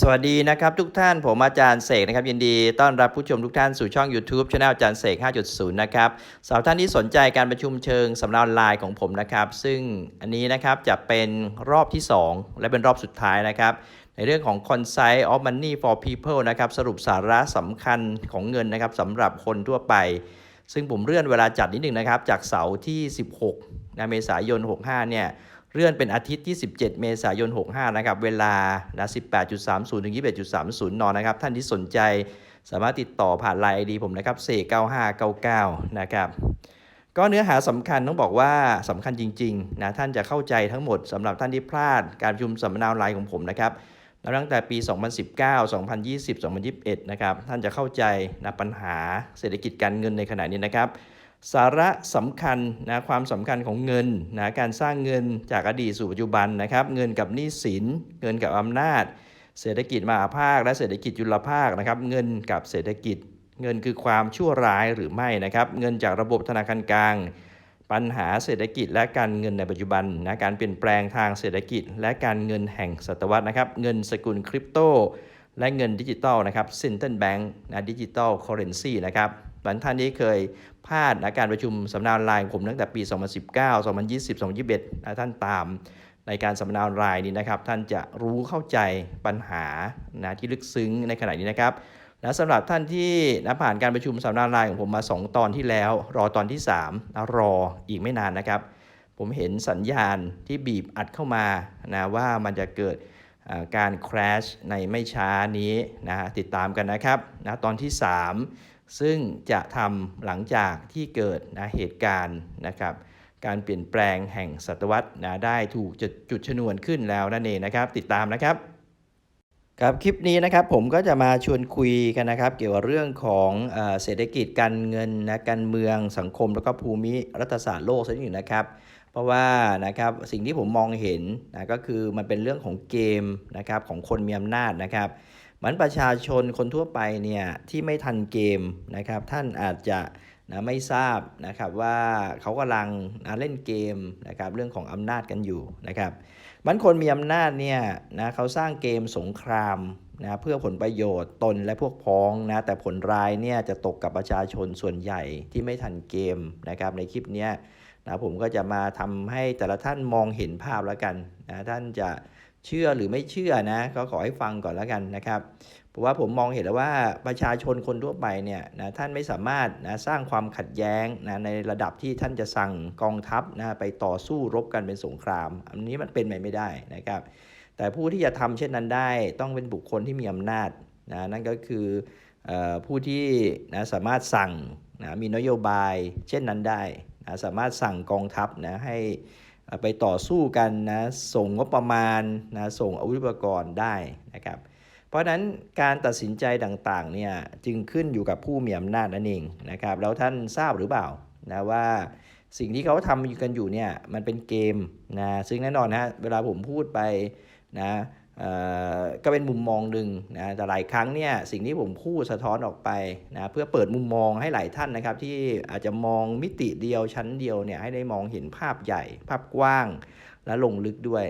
สวัสดีนะครับทุกท่านผมอาจารย์เสกนะครับยินดีต้อนรับผู้ชมทุกท่านสู่ช่อง YouTube Channel อาจารย์เสก 5.0 นะครับสำหรับท่านที่สนใจการประชุมเชิงสำนักออนไลน์ของผมนะครับซึ่งอันนี้นะครับจะเป็นรอบที่ 2 และเป็นรอบสุดท้ายนะครับในเรื่องของ Consight of Money for People นะครับสรุปสาระสำคัญของเงินนะครับสำหรับคนทั่วไป ซึ่งผมเลื่อนเวลาจัดนิดหนึ่งนะครับจากเสาร์ที่ 16นะเมษายน 65 เนี่ย เลื่อนเป็นอาทิตย์ที่ 17 เมษายน 65 นะครับ เวลานะ18.30 ถึง 21.30 น นะครับ ท่านที่สนใจสามารถติดต่อผ่านไลน์ไอดีผมนะครับเส9599 นะครับ ก็เนื้อหาสำคัญต้องบอกว่าสำคัญจริง ๆ นะ ท่านจะเข้าใจทั้งหมดสำหรับท่านที่พลาดการประชุมสัมมนาออนไลน์ของผมนะครับนับตั้งแต่ปี 2019 2020 2021 นะครับ ท่านจะเข้าใจนะปัญหาเศรษฐกิจการเงินในขณะนี้นะครับ สาระสำคัญนะความสำคัญของเงินนะการสร้างเงินจากอดีตสู่ปัจจุบันนะครับเงินกับหนี้สิน เงินกับอำนาจ เศรษฐกิจมหาภาค และเศรษฐกิจจุลภาคนะครับเงินกับเศรษฐกิจ เงินคือความชั่วร้ายหรือไม่นะครับเงินจากระบบธนาคารกลาง ปัญหาเศรษฐกิจและการเงินในปัจจุบันนะการเปลี่ยนแปลงทางเศรษฐกิจ และการเงินแห่งศตวรรษนะครับเงินสกุลคริปโตและเงินดิจิตอลนะครับ Central Bank นะดิจิตอลเคอเรนซีนะครับ บางท่านที่เคยพลาดนะการประชุมสัมมนาออนไลน์ของผมตั้งแต่ปี 2019 2020 2021นะท่านตามในการสัมมนาออนไลน์นี้นะครับ ท่านจะรู้เข้าใจปัญหานะที่ลึกซึ้งในขณะนี้นะครับนะสำหรับท่านที่นะผ่านการประชุมสัมมนาออนไลน์ของผมมา 2 ตอนที่แล้ว รอตอนที่3นะรออีกไม่นานนะครับ ผมเห็นสัญญาณที่บีบอัดเข้ามานะว่ามันจะเกิดการ crash ในไม่ช้านี้นะฮะติดตามกันนะครับนะตอนที่ 3 ซึ่งจะทำหลังจากที่เกิดนะเหตุการณ์นะครับการเปลี่ยนแปลงแห่งศตวรรษนะได้ถูกจุดจุดชนวนขึ้นแล้วนั่นเองนะครับ ติดตามนะครับครับคลิปนี้นะครับผมก็จะมาชวนคุยกันนะครับ เกี่ยวกับเรื่องของเอเศรษฐกิจการเงินนะการเมืองสังคมแล้วก็ภูมิรัฐศาสตร์โลกซะนิดหนึ่งนะครับ เพราะว่านะครับสิ่งที่ผมมองเห็นนะก็คือมันเป็นเรื่องของเกมนะครับของคนมีอำนาจนะครับ มือนประชาชนคนทั่วไปเนี่ยที่ไม่ทันเกมนะครับ ท่านอาจจะนะไม่ทราบนะครับว่าเขากำลังนะเล่นเกมนะครับเรื่องของอำนาจกันอยู่นะครับมันคนมีอำนาจเนี่ยนะเขาสร้างเกมสงครามนะเพื่อผลประโยชน์ตนและพวกพ้องนะแต่ผลร้ายเนี่ยจะตกกับประชาชนส่วนใหญ่ที่ไม่ทันเกมนะครับในคลิปนี้นะผมก็จะมาทำให้แต่ละท่านมองเห็นภาพแล้วกันนะท่านจะ เชื่อหรือไม่เชื่อนะก็ขอให้ฟังก่อนแล้วกันนะครับเพราะว่าผมมองเห็นแล้วว่าประชาชนคนทั่วไปเนี่ยนะท่านไม่สามารถนะสร้างความขัดแย้งนะในระดับที่ท่านจะสั่งกองทัพนะไปต่อสู้รบกันเป็นสงคราม อันนี้มันเป็นไปไม่ได้นะครับ แต่ผู้ที่จะทำเช่นนั้นได้ต้องเป็นบุคคลที่มีอำนาจนะนั่นก็คือเออผู้ที่นะสามารถสั่งนะมีนโยบายเช่นนั้นได้นะสามารถสั่งกองทัพนะให้ ไปต่อสู้กันนะส่งงบประมาณนะส่งอาวุธอุปกรณ์ได้นะครับ เพราะฉะนั้นการตัดสินใจต่างๆเนี่ยจึงขึ้นอยู่กับผู้มีอำนาจนั่นเองนะครับแล้วท่านทราบหรือเปล่านะว่าสิ่งที่เขาทำกันอยู่เนี่ยมันเป็นเกมนะซึ่งแน่นอนนะเวลาผมพูดไปนะ ก็เป็นมุมมองหนึ่งนะแต่หลายครั้งเนี่ยสิ่งที่ผมพูดสะท้อนออกไปนะเพื่อเปิดมุมมองให้หลายท่านนะครับ ที่อาจจะมองมิติเดียวชั้นเดียวเนี่ยให้ได้มองเห็นภาพใหญ่ ภาพกว้างและลงลึกด้วย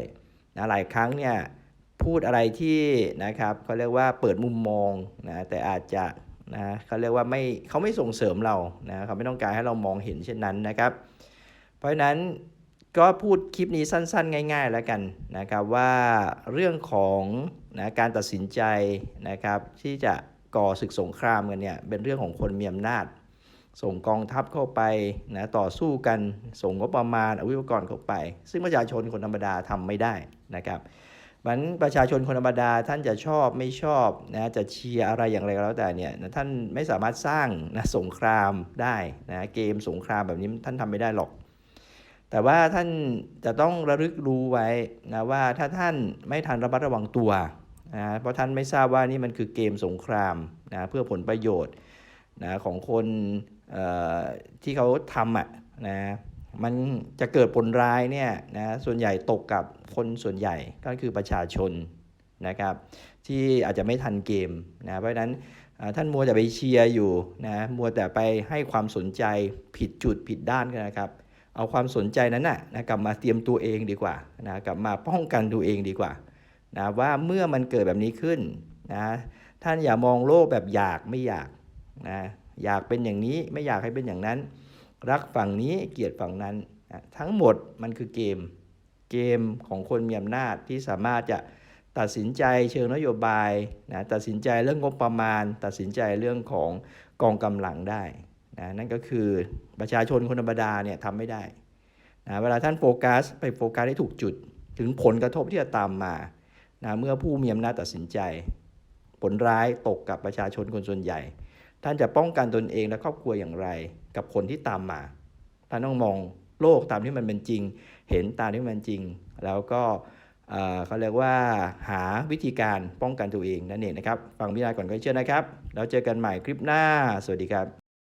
นะหลายครั้งเนี่ยพูดอะไรที่นะครับเขาเรียกว่าเปิดมุมมองนะแต่อาจจะนะเขาเรียกว่าไม่เขาไม่ส่งเสริมเรานะเขาไม่ต้องการให้เรามองเห็นเช่นนั้นนะครับ เพราะฉะนั้น ก็พูดคลิปนี้สั้น ๆ ง่าย ๆ แล้วกันนะครับว่าเรื่องของนะการตัดสินใจนะครับ ที่จะก่อศึกสงครามกันเนี่ยเป็นเรื่องของคนมีอำนาจ ส่งกองทัพเข้าไปนะต่อสู้กันส่งงบประมาณอาวุธอุปกรณ์เข้าไป ซึ่งประชาชนคนธรรมดาทำไม่ได้นะครับมันประชาชนคนธรรมดาท่านจะชอบไม่ชอบนะจะเชียร์อะไรอย่างไรก็แล้วแต่เนี่ยนะท่านไม่สามารถสร้างนะสงครามได้นะเกมสงครามแบบนี้ท่านทำไม่ได้หรอก แต่ว่าท่านจะต้องระลึกรู้ไว้นะว่าถ้าท่านไม่ทันระมัดระวังตัวนะเพราะท่านไม่ทราบว่านี่มันคือเกมสงครามนะเพื่อผลประโยชน์นะของคนเอ่อที่เขาทำอะนะมันจะเกิดผลร้ายเนี่ยนะส่วนใหญ่ตกกับคนส่วนใหญ่ก็คือประชาชนนะครับที่อาจจะไม่ทันเกมนะเพราะฉะนั้นท่านมัวแต่ไปเชียร์อยู่นะมัวแต่ไปให้ความสนใจผิดจุดผิดด้านกันนะครับ เอาความสนใจนั้นนะนะกลับมาเตรียมตัวเองดีกว่านะกลับมาป้องกันตัวเองดีกว่านะว่าเมื่อมันเกิดแบบนี้ขึ้นนะท่านอย่ามองโลกแบบอยากไม่อยากนะอยากเป็นอย่างนี้ไม่อยากให้เป็นอย่างนั้น รักฝั่งนี้เกลียดฝั่งนั้นนะทั้งหมดมันคือเกม เกมของคนมีอำนาจที่สามารถจะตัดสินใจเชิงนโยบายนะตัดสินใจเรื่องงบประมาณ ตัดสินใจเรื่องของกองกำลังได้ นะนั่นก็คือประชาชนคนธรรมดาเนี่ยทำไม่ได้นะเวลาท่านโฟกัสไปโฟกัสให้ถูกจุด ถึงผลกระทบที่จะตามมานะเมื่อผู้มีอำนาจตัดสินใจ ผลร้ายตกกับประชาชนคนส่วนใหญ่ ท่านจะป้องกันตนเองและครอบครัวอย่างไร กับผลที่ตามมาท่านต้องมองโลกตามที่มันเป็นจริง เห็นตามที่มันจริง แล้วก็เขาเรียกว่าหาวิธีการป้องกันตัวเองนั่นเองนะครับ ฟังพิจารณาก่อนก็เชื่อนะครับ แล้วเจอกันใหม่คลิปหน้า สวัสดีครับ